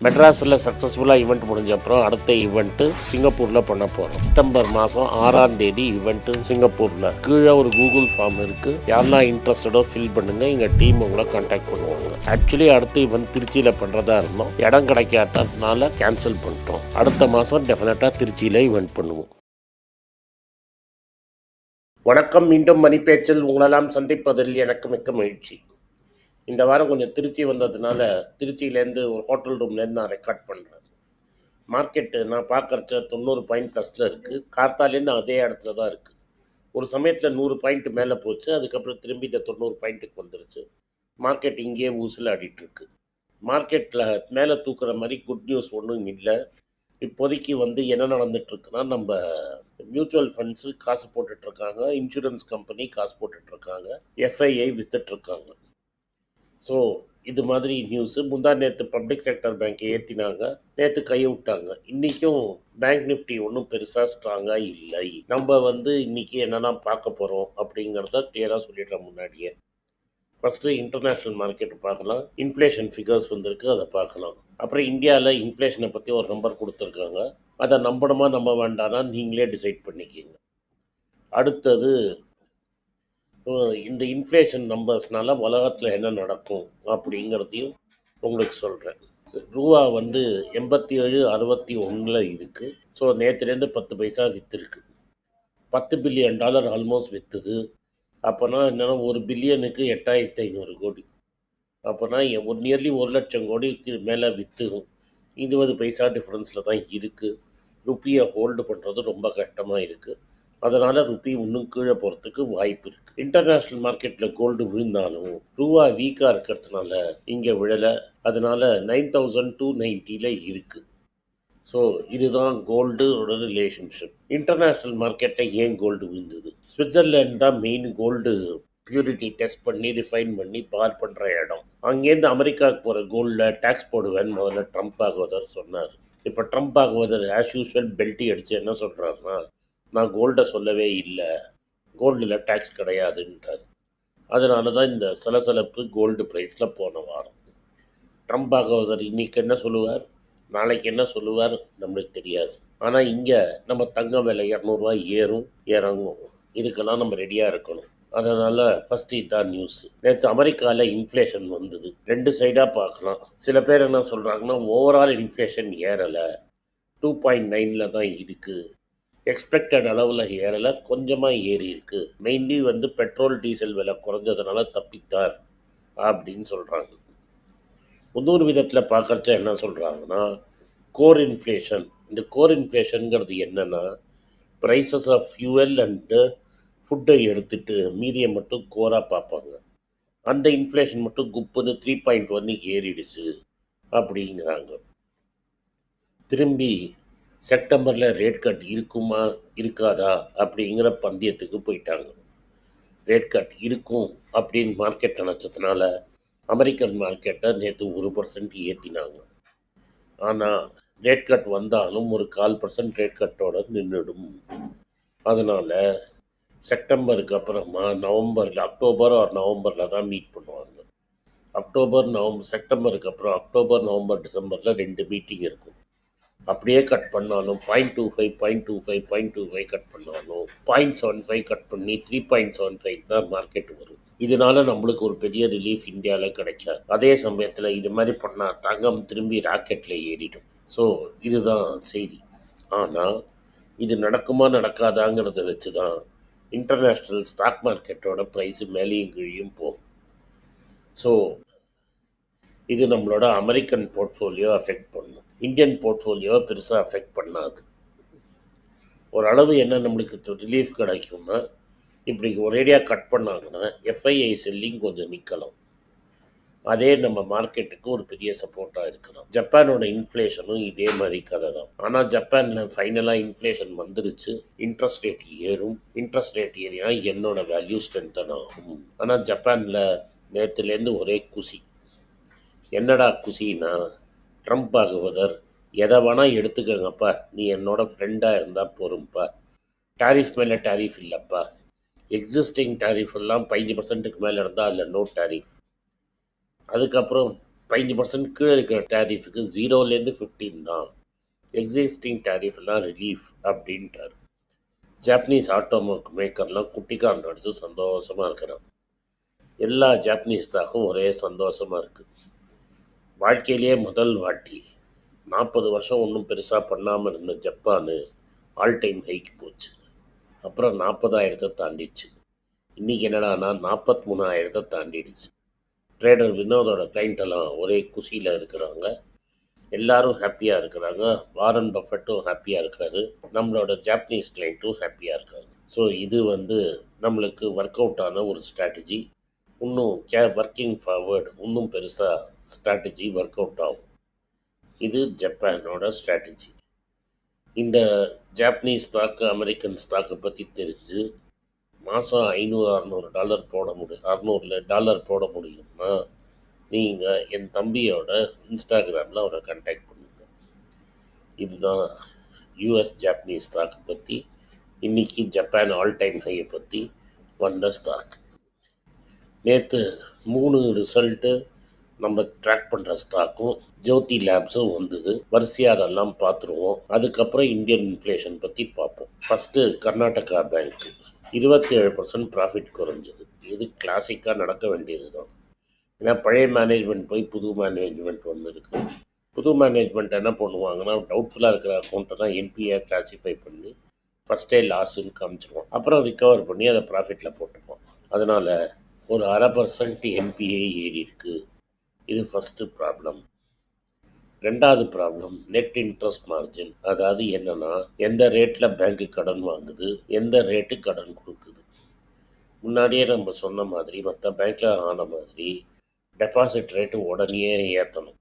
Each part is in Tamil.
மெட்ராஸில் சக்ஸஸ்ஃபுல்லாக ஈவெண்ட் முடிஞ்ச அப்புறம் அடுத்த ஈவெண்ட்டு சிங்கப்பூரில் பண்ண போகிறோம் செப்டம்பர் மாதம் ஆறாம் தேதி ஈவெண்ட்டு சிங்கப்பூரில். கீழே ஒரு கூகுள் ஃபார்ம் இருக்குது யாரெல்லாம் இன்ட்ரெஸ்டடோ ஃபில் பண்ணுங்கள் எங்கள் டீம் உங்களை கான்டாக்ட் பண்ணுவாங்க. ஆக்சுவலி அடுத்த ஈவெண்ட் திருச்சியில் பண்ணுறதா இருந்தோம். இடம் கிடைக்காததுனால கேன்சல் பண்ணிட்டோம். அடுத்த மாதம் டெஃபினட்டாக திருச்சியில் ஈவெண்ட் பண்ணுவோம். வணக்கம். மீண்டும் மணி பேச்சில் உங்களெல்லாம் சந்திப்பதில் எனக்கு மிக்க மகிழ்ச்சி. இந்த வாரம் கொஞ்சம் திருச்சி வந்ததுனால திருச்சியிலேருந்து ஒரு ஹோட்டல் ரூம்லேருந்து நான் ரெக்கார்ட் பண்ணுறேன் மார்க்கெட்டு நான் பார்க்குறச்ச தொண்ணூறு பாயிண்ட் ப்ளஸில் இருக்குது கார்த்தாலேருந்து அதே இடத்துல தான் இருக்குது ஒரு சமயத்தில் நூறு பாயிண்ட் மேலே போச்சு. அதுக்கப்புறம் திரும்பி இந்த தொண்ணூறு பாயிண்ட்டுக்கு வந்துருச்சு. மார்க்கெட் இங்கேயே ஊசில் ஆடிட்டுருக்கு மார்க்கெட்டில் மேலே தூக்குற மாதிரி குட் நியூஸ் ஒன்றும் இல்லை. இப்போதைக்கு வந்து என்ன நடந்துட்டுருக்குன்னா நம்ம மியூச்சுவல் ஃபண்ட்ஸு காசு போட்டுட்ருக்காங்க. இன்சூரன்ஸ் கம்பெனி காசு போட்டுட்ருக்காங்க. எஃப்ஐஐ வித்துட்ருக்காங்க. ஸோ இது மாதிரி நியூஸு முந்தா நேற்று பப்ளிக் செக்டர் பேங்க்கை ஏற்றினாங்க நேற்று கையை விட்டாங்க. இன்றைக்கும் பேங்க் நிஃப்டி ஒன்றும் பெருசாக ஸ்ட்ராங்காக இல்லை. நம்ம வந்து இன்றைக்கி என்னென்னா பார்க்க போகிறோம் அப்படிங்கிறத கிளியராக சொல்லிடுறேன் முன்னாடியே. ஃபஸ்ட்டு இன்டர்நேஷ்னல் மார்க்கெட் பார்க்கலாம். இன்ஃப்ளேஷன் ஃபிகர்ஸ் வந்திருக்கு அதை பார்க்கலாம். அப்புறம் இந்தியாவில் இன்ஃப்ளேஷனை பற்றி ஒரு நம்பர் கொடுத்துருக்காங்க. அதை நம்பணுமா நம்ப வேண்டாம்னா நீங்களே டிசைட் பண்ணிக்கிங்க. அடுத்தது இந்த இன்ஃப்ளேஷன் நம்பர்ஸ்னால உலகத்தில் என்ன நடக்கும் அப்படிங்கிறதையும் உங்களுக்கு சொல்கிறேன் ரூபா வந்து எண்பத்தி ஏழு அறுபத்தி ஒன்றில் இருக்குது ஸோ நேற்றுலேருந்து பத்து பைசா விற்றுருக்கு பத்து பில்லியன் டாலர் ஆல்மோஸ்ட் விற்றுது அப்போனா என்னென்னா ஒரு பில்லியனுக்கு எட்டாயிரத்தி ஐநூறு கோடி. அப்போனா ஒரு நியர்லி ஒரு லட்சம் கோடிக்கு மேலே விற்று இருபது பைசா டிஃப்ரென்ஸில் தான் இருக்குது ருப்பியை ஹோல்டு பண்ணுறது ரொம்ப கஷ்டமாக இருக்குது அதனால் ருப்பி இன்னும் கீழே போகிறதுக்கு வாய்ப்பு இருக்குது இன்டர்நேஷ்னல் மார்க்கெட்டில் கோல்டு விழுந்தாலும் ரூபா வீக்காக இருக்கிறதுனால இங்கே விழலை. அதனால் நைன் தௌசண்ட் டூ நைன்ட்டியில் இருக்குது ஸோ இதுதான் கோல்டோட ரிலேஷன்ஷிப் இன்டர்நேஷ்னல் மார்க்கெட்டை ஏன் கோல்டு விழுந்தது? சுவிட்சர்லேண்ட் தான் மெயின் கோல்டு பியூரிட்டி டெஸ்ட் பண்ணி ரிஃபைன் பண்ணி பார் பண்ணுற இடம். அங்கேருந்து அமெரிக்காவுக்கு போகிற கோல்டில் டேக்ஸ் போடுவேன்னு முதல்ல ட்ரம்ப் ஆகுவதர் சொன்னார். இப்போ ட்ரம்ப் ஆகுவதர் ஆஸ் யூஸ்வல் பெல்ட்டி அடித்து என்ன சொல்கிறாருன்னா நான் கோல்டை சொல்லவே இல்லை. கோல்டில் டேக்ஸ் கிடையாதுன்றார். அதனால தான் இந்த சலசலப்பு கோல்டு ப்ரைஸில் போன வாரம். ட்ரம்ப் ஆகுவதர் இன்னைக்கு என்ன சொல்லுவார்? நாளைக்கு என்ன சொல்லுவார்? நம்மளுக்கு தெரியாது. ஆனால் இங்கே நம்ம தங்கம் விலை இரநூறுவா ஏறும் இறங்கும். இதுக்கெல்லாம் நம்ம ரெடியாக இருக்கணும். அதனால் ஃபஸ்ட்டு இதுதான் நியூஸ் நேற்று அமெரிக்காவில் இன்ஃப்ளேஷன் வந்தது. ரெண்டு சைடாக பார்க்கலாம். சில பேர் என்ன சொல்கிறாங்கன்னா ஓவரால் இன்ஃப்ளேஷன் ஏறலை. டூ பாயிண்ட் நைனில் தான் இருக்குது எக்ஸ்பெக்டட் அளவில் ஏறலை கொஞ்சமாக ஏறி இருக்கு. மெயின்லி வந்து பெட்ரோல் டீசல் விலை குறைஞ்சதுனால தப்பித்தார் அப்படின்னு சொல்கிறாங்க இன்னொரு விதத்தில் பார்க்குறச்ச என்ன சொல்கிறாங்கன்னா கோர் இன்ஃப்ளேஷன் இந்த கோர் இன்ஃப்ளேஷனுங்கிறது என்னென்னா ப்ரைஸஸ் ஆஃப் ஃபியூவல் அண்டு ஃபுட்டை எடுத்துட்டு மீதியை மட்டும் கோராக பார்ப்பாங்க. அந்த இன்ஃப்ளேஷன் மட்டும் குப்புன்னு த்ரீ பாயிண்ட் ஒன்னு ஏறிடுச்சு அப்படிங்கிறாங்க. திரும்பி செப்டம்பரில் ரேட் கட் இருக்குமா இருக்காதா அப்படிங்கிற பந்தயத்துக்கு போயிட்டாங்க. ரேட் கட் இருக்கும் அப்படின்னு மார்க்கெட் நினச்சதுனால அமெரிக்கன் மார்க்கெட்டை நேற்று ஒரு பர்சன்ட் ஏற்றினாங்க ஆனால் ரேட் கட் வந்தாலும் ஒரு கால் பர்சன்ட் ரேட் கட்டோட நின்றுடும் அதனால் செப்டம்பருக்கு அப்புறமா நவம்பரில் அக்டோபர் ஆர் நவம்பரில் தான் மீட் பண்ணுவாங்க. அக்டோபர் நவம்பர் செப்டம்பருக்கு அப்புறம் அக்டோபர் நவம்பர் டிசம்பரில் ரெண்டு மீட்டிங் இருக்கும். அப்படியே கட் பண்ணாலும் point two five point two five point two five cut பண்ணாலும் பாயிண்ட் செவன் ஃபைவ் கட் பண்ணி த்ரீ பாயிண்ட் செவன் ஃபைவ் தான் மார்க்கெட் வரும். இதனால நம்மளுக்கு ஒரு பெரிய ரிலீஃப் இந்தியாவில் கிடைக்காது. அதே சமயத்தில் இது மாதிரி பண்ணால் தங்கம் திரும்பி ராக்கெட்டில் ஏறிடும். ஸோ இதுதான் செய்தி. ஆனால் இது நடக்குமா நடக்காதாங்கிறத வச்சு தான் இன்டர்நேஷ்னல் ஸ்டாக் மார்க்கெட்டோட ப்ரைஸு மேலேயும் கீழியும் போகும். ஸோ இது நம்மளோட அமெரிக்கன் போர்ட்ஃபோலியோ அஃபெக்ட் பண்ணும். இந்தியன் போர்ட்ஃபோலியோ பெருசாக அஃபெக்ட் பண்ணாது. ஓரளவு என்ன நம்மளுக்கு ரிலீஃப் கிடைக்கும்னா இப்படி ஒரேடியாக கட் பண்ணாங்கன்னா எஃப்ஐஐ செல்லிங் கொஞ்சம் நிற்கலாம் அதே நம்ம மார்க்கெட்டுக்கு ஒரு பெரிய சப்போர்ட்டாக இருக்கலாம். ஜப்பானோட இன்ஃப்ளேஷனும் இதே மாதிரி கதை தான். ஆனால் ஜப்பானில் ஃபைனலாக இன்ஃப்ளேஷன் வந்துருச்சு. இன்ட்ரெஸ்ட் ரேட் ஏறும். இன்ட்ரெஸ்ட் ரேட் ஏறினா என்னோட வேல்யூ ஸ்ட்ரென்தன் ஆகும். ஆனால் ஜப்பானில் நேற்றுலேருந்து ஒரே குசி. என்னடா குசின்னா ட்ரம்ப் ஆகுவதர் எதை வேணால் எடுத்துக்கங்கப்பா. நீ என்னோட ஃப்ரெண்டாக இருந்தால் போரும்ப்பா டாரிஃப் மேலே டாரிஃப் இல்லைப்பா. எக்ஸிஸ்டிங் டாரிஃப் எல்லாம் பதினஞ்சு பர்சன்ட்டுக்கு மேலே இருந்தால் அதில் நோ டாரிஃப் அதுக்கப்புறம் பதினஞ்சு பர்சன்ட் கீழே இருக்கிற டாரிஃபுக்கு ஜீரோலேருந்து ஃபிஃப்டீன் தான். எக்ஸிஸ்டிங் டாரிஃப்லாம் ரிலீஃப் அப்படின்ட்டார். ஜாப்பனீஸ் ஆட்டோ மேக்கர்லாம் குட்டிக்காரன் எடுத்து சந்தோஷமாக இருக்கிறான். எல்லா ஜாப்பனீஸ் ஒரே சந்தோஷமாக இருக்குது வாழ்க்கையிலேயே முதல் வாட்டி. நாற்பது வருஷம் ஒன்றும் பெருசாக பண்ணாமல் இருந்த ஜப்பானு ஆல் டைம் ஹைக்கு போச்சு. அப்புறம் நாற்பதாயிரத்தை தாண்டிச்சு இன்றைக்கி என்னடானா நாற்பத்தி மூணாயிரத்தை தாண்டிடுச்சு. ட்ரேடர் வினோதோட client ஒரே குஷியில் இருக்கிறாங்க. எல்லாரும் ஹாப்பியாக இருக்கிறாங்க. வாரன் பஃபட்டும் ஹாப்பியாக இருக்காரு. நம்மளோட ஜாப்பனீஸ் கிளைண்ட்டும் ஹாப்பியாக இருக்காங்க ஸோ இது வந்து நம்மளுக்கு ஒர்க் அவுட்டான ஒரு ஸ்ட்ராட்டஜி இன்னும் கே ஒர்க்கிங் ஃபார்வர்டு இன்னும் பெருசாக ஸ்ட்ராட்டஜி ஒர்க் அவுட் ஆகும். இது ஜப்பானோட ஸ்ட்ராட்டஜி இந்த ஜாப்பனீஸ் ஸ்டாக்கு அமெரிக்கன் ஸ்டாக்கை பற்றி தெரிஞ்சு மாதம் ஐநூறு அறநூறு டாலர் போட முடியும் அறநூறுல டாலர் போட முடியும்னா நீங்கள் என் தம்பியோட இன்ஸ்டாகிராமில் அவரை கான்டாக்ட் பண்ணுங்கள் இதுதான் யூஎஸ் ஜாப்பனீஸ் ஸ்டாக்கை பற்றி இன்றைக்கி ஜப்பான் ஆல் டைம் ஹையை பற்றி வந்த ஸ்டாக் நேற்று மூணு ரிசல்ட்டு நம்ம ட்ராக் பண்ணுற ஸ்டாக்கும் ஜோதி லேப்ஸும் வந்தது. வரிசையாக அதெல்லாம் பார்த்துருவோம். அதுக்கப்புறம் இந்தியன் இன்ஃப்ளேஷன் பற்றி பார்ப்போம். ஃபஸ்ட்டு கர்நாடகா பேங்க் இருபத்தி ஏழு பர்சன்ட் ப்ராஃபிட் குறைஞ்சது. இது கிளாசிக்காக நடக்க வேண்டியது தான் ஏன்னா பழைய மேனேஜ்மெண்ட் போய் புது மேனேஜ்மெண்ட் வந்திருக்கு. புது மேனேஜ்மெண்ட் என்ன பண்ணுவாங்கன்னா டவுட்ஃபுல்லாக இருக்கிற அக்கௌண்ட்டை தான் என்பிஏ கிளாஸிஃபை பண்ணி ஃபஸ்ட்டே லாஸுன்னு காமிச்சிருவோம். அப்புறம் ரிகவர் பண்ணி அதை ப்ராஃபிட்டில் போட்டுப்போம். அதனால் ஒரு அரை பர்சன்ட் என்பிஏ ஏறி இருக்குது இது ஃபஸ்ட்டு ப்ராப்ளம் ரெண்டாவது ப்ராப்ளம் நெட் இன்ட்ரெஸ்ட் மார்ஜின் அதாவது என்னன்னா எந்த ரேட்டில் பேங்க்கு கடன் வாங்குது எந்த ரேட்டு கடன் கொடுக்குது. முன்னாடியே நம்ம சொன்ன மாதிரி மற்ற பேங்க்கில் ஆன மாதிரி டெபாசிட் ரேட்டு உடனே ஏற்றணும்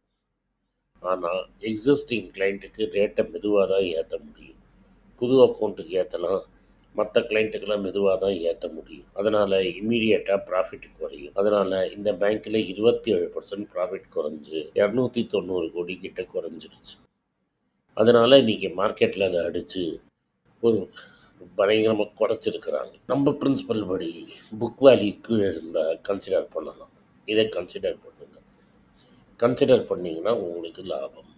ஆனால் எக்ஸிஸ்டிங் கிளைண்ட்டுக்கு ரேட்டை மெதுவாக தான் ஏற்ற முடியும். புது அக்கௌண்ட்டுக்கு ஏற்றலாம் மற்ற கிளைண்ட்டுக்கெல்லாம் மெதுவாக தான் ஏற்ற முடியும். அதனால் இம்மீடியட்டாக ப்ராஃபிட் குறையும். அதனால் இந்த பேங்க்கில் இருபத்தி ஏழு பர்சன்ட் ப்ராஃபிட் குறைஞ்சு இரநூத்தி தொண்ணூறு கோடி கிட்ட குறைஞ்சிருச்சு. அதனால் இன்றைக்கி மார்க்கெட்டில் அதை அடித்து ஒரு பயங்கரமாக குறைச்சிருக்கிறாங்க. நம்ம பிரின்சிபல் படி புக் வேல்யூ கீழே இருந்தால் கன்சிடர் பண்ணலாம். இதை கன்சிடர் பண்ணுங்கள் கன்சிடர் பண்ணிங்கன்னா உங்களுக்கு லாபம்.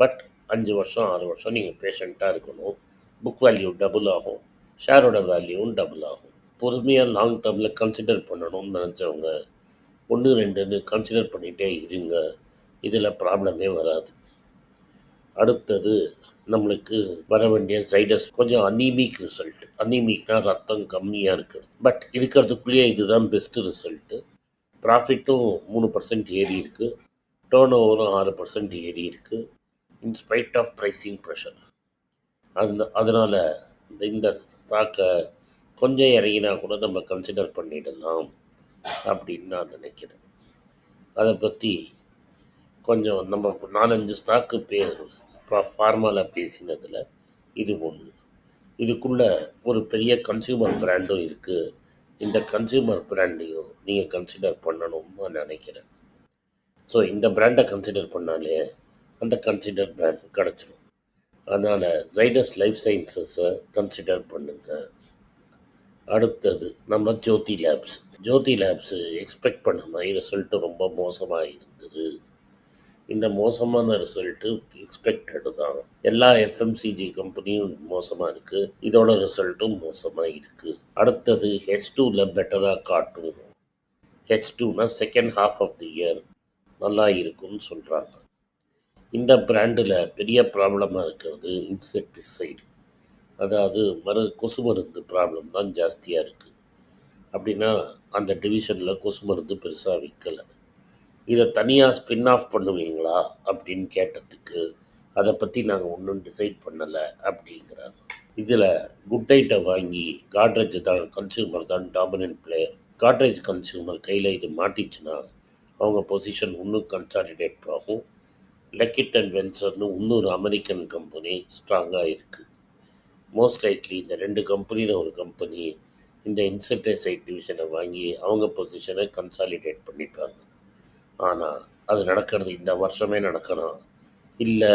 பட் அஞ்சு வருஷம் ஆறு வருஷம் நீங்கள் பேஷண்ட்டாக இருக்கணும். புக் வேல்யூ டபுள் ஆகும். ஷேரோட வேல்யூவும் டபுள் ஆகும். பொறுமையாக லாங் டேர்மில் கன்சிடர் பண்ணணும்னு நினச்சவங்க ஒன்று ரெண்டுன்னு கன்சிடர் பண்ணிகிட்டே இருங்க. இதில் ப்ராப்ளமே வராது. அடுத்தது நம்மளுக்கு வர வேண்டிய சைடஸ் கொஞ்சம் அனீமிக் ரிசல்ட் அனீமிக்னா ரத்தம் கம்மியாக இருக்குது பட் இருக்கிறதுக்குள்ளேயே இதுதான் பெஸ்ட்டு ரிசல்ட்டு ப்ராஃபிட்டும் மூணு பர்சன்ட் ஏறி இருக்குது டேர்ன் ஓவரும் ஆறு பர்சன்ட் ஏறி இருக்குது இன்ஸ்பைட் ஆஃப் ப்ரைஸிங் ப்ரெஷர் அந்த அதனால் இந்த ஸ்டாக்கை கொஞ்சம் இறங்கினா கூட நம்ம கன்சிடர் பண்ணிடலாம் அப்படின்னு நான் நினைக்கிறேன். அதை பற்றி கொஞ்சம் நம்ம நாலஞ்சு ஸ்டாக்கு பே ஃபார்மாவில் பேசினதில் இது ஒன்று இதுக்குள்ளே ஒரு பெரிய கன்சியூமர் பிராண்டும் இருக்குது இந்த கன்சியூமர் பிராண்டையும் நீங்கள் கன்சிடர் பண்ணணும்னு நினைக்கிறேன். ஸோ இந்த பிராண்டை கன்சிடர் பண்ணாலே அந்த கன்சிடர் பிராண்ட் கிடச்சிரும். அதனால் ஜைடஸ் லைஃப் சயின்சஸை கன்சிடர் பண்ணுங்கள் அடுத்தது நம்ம Jyothi labs Jyothi labs expect பண்ண மாதிரி ரிசல்ட்டு ரொம்ப மோசமாக இருந்தது. இந்த மோசமான ரிசல்ட்டு எக்ஸ்பெக்டடு தான். எல்லா எஃப்எம்சிஜி கம்பெனியும் மோசமாக இருக்குது இதோட ரிசல்ட்டும் மோசமாக இருக்குது அடுத்தது ஹெச் டூவில் பெட்டராக காட்டும். ஹெச் டூனா second half of the year நல்லா இருக்கும்னு சொல்கிறாங்க இந்த பிராண்டில் பெரிய ப்ராப்ளமாக இருக்கிறது இன்செக்டிசைடு அதாவது மரு கொசு மருந்து ப்ராப்ளம் தான் ஜாஸ்தியாக இருக்குது அப்படின்னா அந்த டிவிஷனில் கொசு மருந்து பெருசாக விற்கலை இதை தனியாக ஸ்பின் ஆஃப் பண்ணுவீங்களா? அப்படின்னு கேட்டதுக்கு அதை பற்றி நாங்கள் ஒன்றும் டிசைட் பண்ணலை அப்படிங்கிறாங்க. இதில் குட் நைட்டை வாங்கி காட்ரேஜ் தான் கன்சியூமர் தான் டாமினன்ட் பிளேயர் காட்ரேஜ் கன்சியூமர் கையில் இது மாட்டிச்சுன்னா அவங்க பொசிஷன் இன்னும் கன்சாலிடேட் ஆகும். லெக்கிட் அண்ட் வென்சர்னு இன்னொரு அமெரிக்கன் கம்பெனி ஸ்ட்ராங்காக இருக்குது மோஸ்ட் லைக்லி இந்த ரெண்டு கம்பெனியில் ஒரு கம்பெனி இந்த இன்செக்டிசைட் டிவிஷனை வாங்கி அவங்க பொசிஷனை கன்சாலிடேட் பண்ணிட்டாங்க. ஆனால் அது நடக்கிறது இந்த வருஷமே நடக்கலாம். இல்லை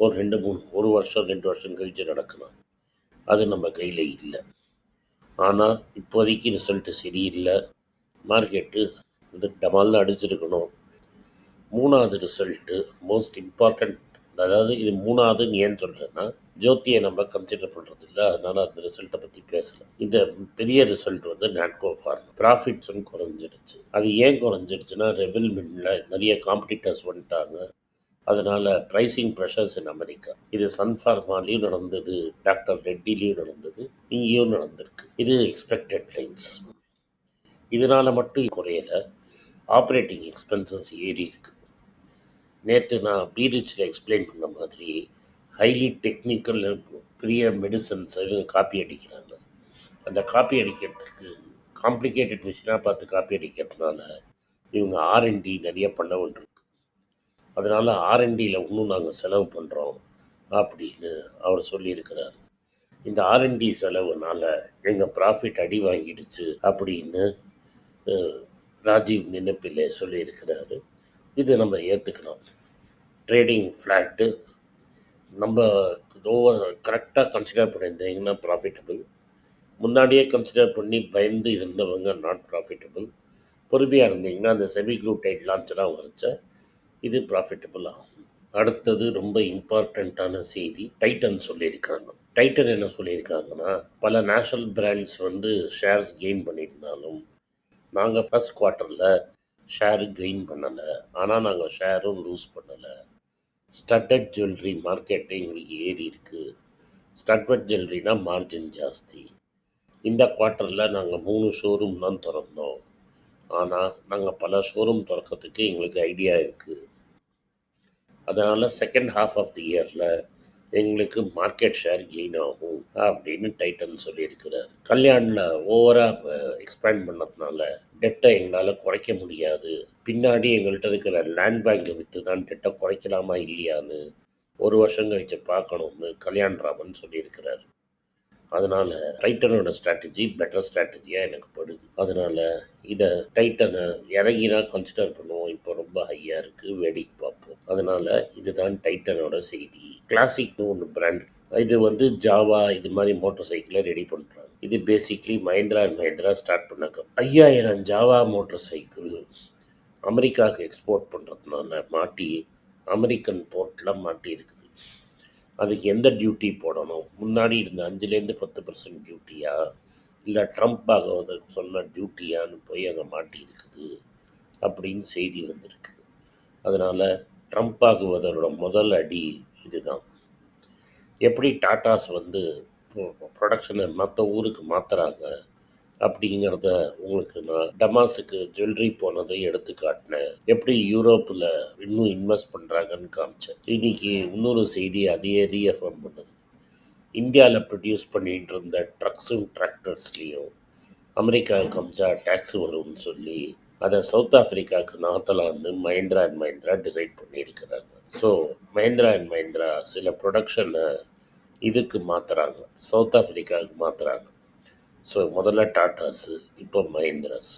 ஒரு ரெண்டு மூணு ஒரு வருஷம் ரெண்டு வருஷம் கழித்து நடக்கலாம். அது நம்ம கையில் இல்லை. ஆனால் இப்போதைக்கு ரிசல்ட்டு சரியில்லை. மார்க்கெட்டு இந்த டமால்னு அடிச்சிருக்கணும். மூணாவது ரிசல்ட்டு மோஸ்ட் இம்பார்ட்டண்ட் அதாவது இது மூணாவதுன்னு ஏன் சொல்கிறேன்னா ஜோதியை நம்ம கன்சிடர் பண்ணுறது இல்லை அதனால் அந்த ரிசல்ட்டை பற்றி பேசலை. இந்த பெரிய ரிசல்ட் வந்து நாட்கோ ஃபார்ம் ப்ராஃபிட்ஸும் குறைஞ்சிடுச்சு. அது ஏன் குறைஞ்சிடுச்சுன்னா ரெபில் மில்லில் நிறைய காம்படிட்டர்ஸ் வந்துட்டாங்க. அதனால் ப்ரைஸிங் ப்ரெஷர்ஸ் இன் அமெரிக்கா இது சன்ஃபார்மாலையும் நடந்தது டாக்டர் ரெட்டிலையும் நடந்தது இங்கேயும் நடந்திருக்கு. இது எக்ஸ்பெக்டட் லைன்ஸ் இதனால் மட்டும் குறையலை. ஆப்ரேட்டிங் எக்ஸ்பென்சஸ் ஏறி இருக்கு. நேற்று நான் பீரிச்சில் எக்ஸ்பிளைன் பண்ண மாதிரி ஹைலி டெக்னிக்கல் பெரிய மெடிசன்ஸ் காப்பி அடிக்கிறாங்க. அந்த காப்பி அடிக்கிறதுக்கு காம்ப்ளிகேட்டட் மிஷினாக பார்த்து காப்பி அடிக்கிறதுனால இவங்க ஆர்என்டி நிறைய பண்ண வேண்டியிருக்கு. அதனால் ஆர்என்டியில் இன்னும் நாங்கள் செலவு பண்ணுறோம் அப்படின்னு அவர் சொல்லியிருக்கிறார். இந்த ஆர்என்டி செலவுனால் எங்கள் ப்ராஃபிட் அடி வாங்கிடுச்சு அப்படின்னு ராஜீவ் நினைப்பில்லை சொல்லியிருக்கிறாரு. இது நம்ம ஏற்றுக்கலாம் ட்ரேடிங் ஃப்ளாட்டு நம்ம ஓவர் கரெக்டாக கன்சிடர் பண்ணியிருந்தீங்கன்னா ப்ராஃபிட்டபிள் முன்னாடியே கன்சிடர் பண்ணி பயந்து இருந்தவங்க நாட் ப்ராஃபிட்டபிள் பொறுமையாக இருந்தீங்கன்னா அந்த செமி டைட் லான்ச்செலாம் வரைச்ச இது ப்ராஃபிட்டபிள் ஆகும். அடுத்தது ரொம்ப இம்பார்ட்டண்ட்டான செய்தி டைட்டன் சொல்லியிருக்காங்க. டைட்டன் என்ன சொல்லியிருக்காங்கன்னா பல நேஷனல் பிராண்ட்ஸ் வந்து ஷேர்ஸ் கெயின் பண்ணியிருந்தாலும் நாங்கள் ஃபஸ்ட் குவார்ட்டரில் ஷேரு கெயின் பண்ணலை. ஆனால் நாங்கள் ஷேரும் லூஸ் பண்ணலை. ஸ்டட்டட் ஜுவல்லரி மார்க்கெட்டு எங்களுக்கு ஏறி இருக்குது ஸ்டட்வட் ஜுவல்லரினா மார்ஜின் ஜாஸ்தி. இந்த குவார்ட்டரில் நாங்கள் மூணு ஷோரூம் தான் திறந்தோம். ஆனால் நாங்கள் பல ஷோரூம் திறக்கிறதுக்கு எங்களுக்கு ஐடியா இருக்குது அதனால் செகண்ட் ஹாஃப் ஆஃப் தி இயரில் எங்களுக்கு மார்க்கெட் ஷேர் கெயின் ஆகும் அப்படின்னு டைட்டன் சொல்லியிருக்கிறார். கல்யாணில் ஓவராக எக்ஸ்பேண்ட் பண்ணதுனால டெட்டை எங்களால் குறைக்க முடியாது. பின்னாடி எங்கள்கிட்ட இருக்கிற லேண்ட் பேங்கை விற்று தான் டெட்டை குறைக்கலாமா இல்லையான்னு ஒரு வருஷம் கழிச்சு பார்க்கணும்னு கல்யாண் ராமன் சொல்லியிருக்கிறார். அதனால் டைட்டனோட ஸ்ட்ராட்டஜி பெட்டர் ஸ்ட்ராட்டஜியாக எனக்கு படுது. அதனால் இதை டைட்டனை இறங்கினா கன்சிடர் பண்ணுவோம். இப்போ ரொம்ப ஹையாக இருக்குது வேடிக்கை பார்ப்போம். அதனால் இதுதான் டைட்டனோட செய்தி. கிளாசிக்னு ஒன்று பிராண்ட் இது வந்து ஜாவா இது மாதிரி மோட்டர் சைக்கிளை ரெடி பண்ணுறாங்க இது basically Mahindra and Mahindra start பண்ணாங்க. ஐயாயிரம் ஜாவா மோட்டர் சைக்கிள் அமெரிக்காவுக்கு எக்ஸ்போர்ட் பண்ணுறதுனால மாட்டி அமெரிக்கன் போர்ட்டில் மாட்டி அதுக்கு எந்த டியூட்டி போடணும்? முன்னாடி இருந்த அஞ்சுலேருந்து பத்து பர்சன்ட் டியூட்டியா இல்லை ட்ரம்ப் பாகவதர் சொன்ன டியூட்டியான்னு போய் அங்கே மாட்டி இருக்குது அப்படின்னு செய்தி வந்திருக்கு. அதனால் ட்ரம்ப் ஆகுவதோட முதல் அடி இதுதான். எப்படி டாட்டாஸ் வந்து ப்ரொடக்ஷனை மற்ற ஊருக்கு மாற்றுறாங்க அப்படிங்கிறத உங்களுக்கு நான் டமாஸுக்கு ஜுவல்லரி போனதை எடுத்து காட்டினேன். எப்படி யூரோப்பில் இன்னும் இன்வெஸ்ட் பண்ணுறாங்கன்னு காமிச்சேன். இன்னைக்கு இன்னொரு செய்தி அதையே ரீஎஃபர்ம் பண்ணுது. இந்தியாவில் ப்ரொடியூஸ் பண்ணிகிட்டு இருந்த ட்ரக்ஸும் டிராக்டர்ஸ்லேயும் அமெரிக்காவுக்கு அமிச்சா டேக்ஸ் வரும்னு சொல்லி அதை சவுத் ஆஃப்ரிக்காவுக்கு நகர்த்தலான்னு மஹேந்திரா அண்ட் மஹேந்திரா டிசைட் பண்ணியிருக்கிறாங்க. ஸோ மஹேந்திரா அண்ட் மஹேந்திரா சில ப்ரொடக்ஷனை இதுக்கு மாற்றுறாங்க சவுத் ஆஃப்ரிக்காவுக்கு மாற்றுறாங்க ஸோ முதல்ல டாட்டாஸு இப்போ மஹேந்திராஸ்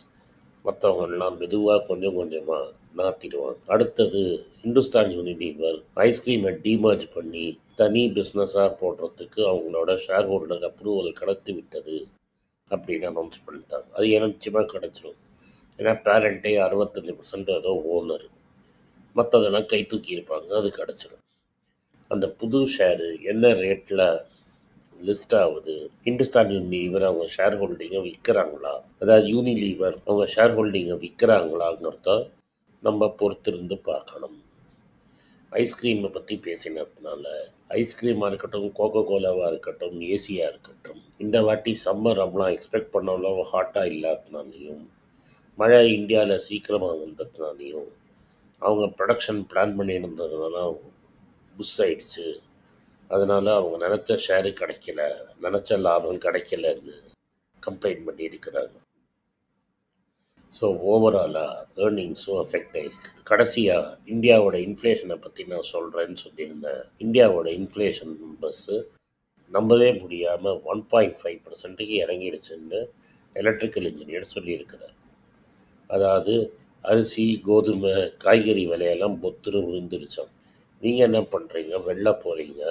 மற்றவங்கெல்லாம் மெதுவாக கொஞ்சம் கொஞ்சமாக நாத்திடுவாங்க. அடுத்தது இந்துஸ்தான் யூனிலீவர் ஐஸ்கிரீமை டீமர்ஜ் பண்ணி தனி பிஸ்னஸாக போடுறதுக்கு அவங்களோட ஷேர் ஹோல்டர் அப்ரூவல் கிடைத்து விட்டது அப்படின்னு அனௌன்ஸ் பண்ணிட்டாங்க. அது ஏன்னா நிச்சயமாக கிடச்சிரும். ஏன்னா பேரண்ட்டே அறுபத்தஞ்சி பர்சன்ட் ஏதோ ஓனர் மற்றதெல்லாம் கை தூக்கி இருப்பாங்க அது கிடச்சிரும். அந்த புது ஷேரு என்ன ரேட்டில் லிஸ்ட் ஆகுது. இந்துஸ்தான் யூனிலீவர் அவங்க ஷேர் ஹோல்டிங்கை விற்கிறாங்களா அதாவது யூனிலீவர் அவங்க ஷேர் ஹோல்டிங்கை விற்கிறாங்களாங்கிறத நம்ம பொறுத்திருந்து பார்க்கணும். ஐஸ்கிரீமை பற்றி பேசினதுனால ஐஸ்கிரீமாக இருக்கட்டும் கோகோ கோலாவாக இருக்கட்டும் ஏசியாக இருக்கட்டும் இந்த வாட்டி சம்மர் அப்படிலாம் எக்ஸ்பெக்ட் பண்ண ஹாட்டாக இல்லாததுனாலையும் மழை இந்தியாவில் சீக்கிரமாக வந்ததுனாலையும் அவங்க ப்ரொடக்ஷன் பிளான் பண்ணியிருந்ததுனால புஷ் ஆயிடுச்சு. அதனால் அவங்க நினச்ச ஷேரு கிடைக்கல நினச்ச லாபம் கிடைக்கலன்னு கம்ப்ளைண்ட் பண்ணியிருக்கிறாங்க ஸோ ஓவராலாக ஏர்னிங்ஸும் அஃபெக்ட் ஆகிருக்குது கடைசியாக இந்தியாவோட இன்ஃப்ளேஷனை பற்றி நான் சொல்கிறேன்னு சொல்லியிருந்தேன். இந்தியாவோட இன்ஃப்ளேஷன் நம்பர்ஸு நம்பவே முடியாமல் ஒன் பாயிண்ட் ஃபைவ் பர்சன்ட்டுக்கு இறங்கிடுச்சுன்னு எலக்ட்ரிக்கல் இன்ஜினியர் சொல்லியிருக்கிறார். அதாவது அரிசி கோதுமை காய்கறி விலையெல்லாம் பொத்துரு விழுந்துருச்சோம் நீங்கள் என்ன பண்ணுறீங்க வெளில போகிறீங்க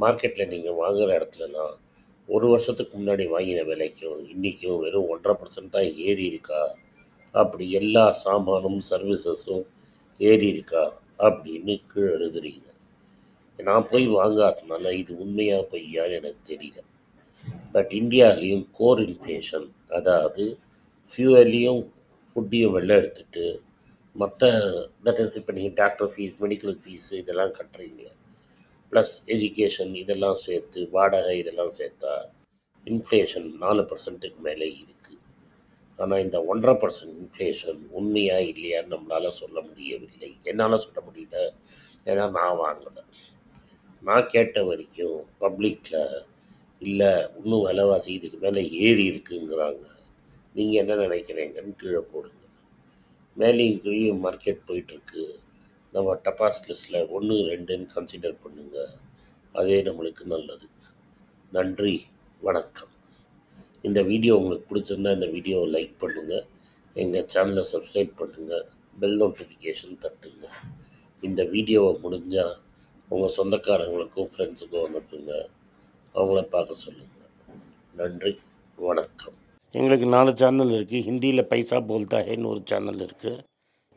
மார்க்கெட்டில் நீங்கள் வாங்குகிற இடத்துலலாம் ஒரு வருஷத்துக்கு முன்னாடி வாங்கின விலைக்கும் இன்றைக்கும் வெறும் ஒன்றரை பர்சன்ட் தான் ஏறி இருக்கா? அப்படி எல்லா சாமானும் சர்வீசஸும் ஏறி இருக்கா? அப்படின்னு கீழே எழுதுறீங்க. நான் போய் வாங்காதனால இது உண்மையாக பொய்யான்னு எனக்கு தெரியல. பட் இந்தியாவிலையும் கோர் இன்ஃப்ளேஷன் அதாவது ஃபியூவலையும் ஃபுட்டையும் வெளில எடுத்துட்டு மற்ற தட் இஸ் இப்போ நீங்கள் டாக்டர் ஃபீஸ் மெடிக்கல் ஃபீஸ் இதெல்லாம் கட்டுறீங்க ப்ளஸ் எஜுகேஷன் இதெல்லாம் சேர்த்து வாடகை இதெல்லாம் சேர்த்தா இன்ஃப்ளேஷன் நாலு பர்சன்ட்டுக்கு மேலே இருக்குது ஆனால் இந்த ஒன்றரை பர்சன்ட் இன்ஃப்ளேஷன் உண்மையாக இல்லையான்னு நம்மளால் சொல்ல முடியவில்லை. என்னால் சொல்ல முடியல? ஏன்னா நான் வாங்கலை. நான் கேட்ட வரைக்கும் பப்ளிக்கில் இல்லை இன்னும் விலைவாசி இதுக்கு மேலே ஏறி இருக்குங்கிறாங்க. நீங்கள் என்ன நினைக்கிறீங்கன்னு கீழே போடுங்க. மேலேயும் கீழே மார்க்கெட் போயிட்டுருக்கு நம்ம டபாஸ் லிஸ்ட்டில் ஒன்று ரெண்டுன்னு கன்சிடர் பண்ணுங்கள் அதே நம்மளுக்கு நல்லது. நன்றி வணக்கம். இந்த வீடியோ உங்களுக்கு பிடிச்சிருந்தா இந்த வீடியோவை லைக் பண்ணுங்கள் எங்கள் சேனலை சப்ஸ்கிரைப் பண்ணுங்கள் பெல் நோட்டிஃபிகேஷன் தட்டுங்க. இந்த வீடியோவை முடிஞ்சால் உங்கள் சொந்தக்காரங்களுக்கும் ஃப்ரெண்ட்ஸுக்கும் அனுப்புங்க. அவங்கள பார்க்க சொல்லுங்கள் நன்றி வணக்கம். எங்களுக்கு நாலு சேனல் இருக்குது ஹிந்தியில் பைசா போல்தா ஹேன்னு ஒரு சேனல் இருக்குது